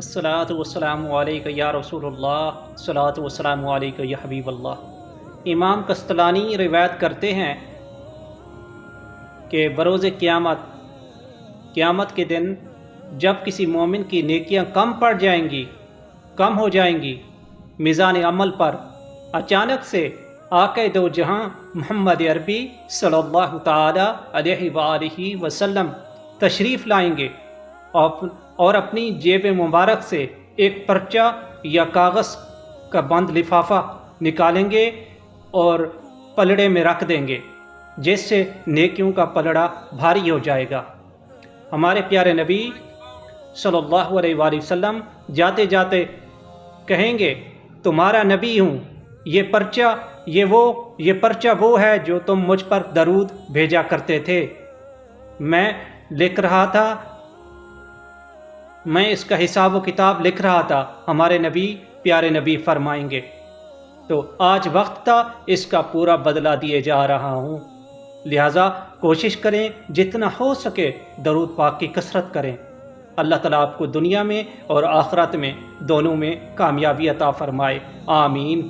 الصلاۃ والسلام علیکہ یا رسول اللہ الصلاۃ والسلام علیکہ یا حبیب اللہ امام کستلانی روایت کرتے ہیں کہ بروز قیامت قیامت کے دن جب کسی مومن کی نیکیاں کم پڑ جائیں گی، کم ہو جائیں گی، میزان عمل پر اچانک سے آقا دو جہاں محمد عربی صلی اللہ تعالی علیہ وآلہ وسلم تشریف لائیں گے اور اپنی جیب مبارک سے ایک پرچہ یا کاغذ کا بند لفافہ نکالیں گے اور پلڑے میں رکھ دیں گے، جس سے نیکیوں کا پلڑا بھاری ہو جائے گا۔ ہمارے پیارے نبی صلی اللہ علیہ وآلہ وسلم جاتے جاتے کہیں گے، تمہارا نبی ہوں، یہ پرچہ، یہ وہ، یہ پرچہ وہ ہے جو تم مجھ پر درود بھیجا کرتے تھے۔ میں لکھ رہا تھا میں اس کا حساب و کتاب لکھ رہا تھا، ہمارے نبی پیارے نبی فرمائیں گے۔ تو آج وقت تھا اس کا پورا بدلہ دیے جا رہا ہوں۔ لہٰذا کوشش کریں جتنا ہو سکے درود پاک کی کثرت کریں۔ اللہ تعالیٰ آپ کو دنیا میں اور آخرت میں دونوں میں کامیابی عطا فرمائے۔ آمین۔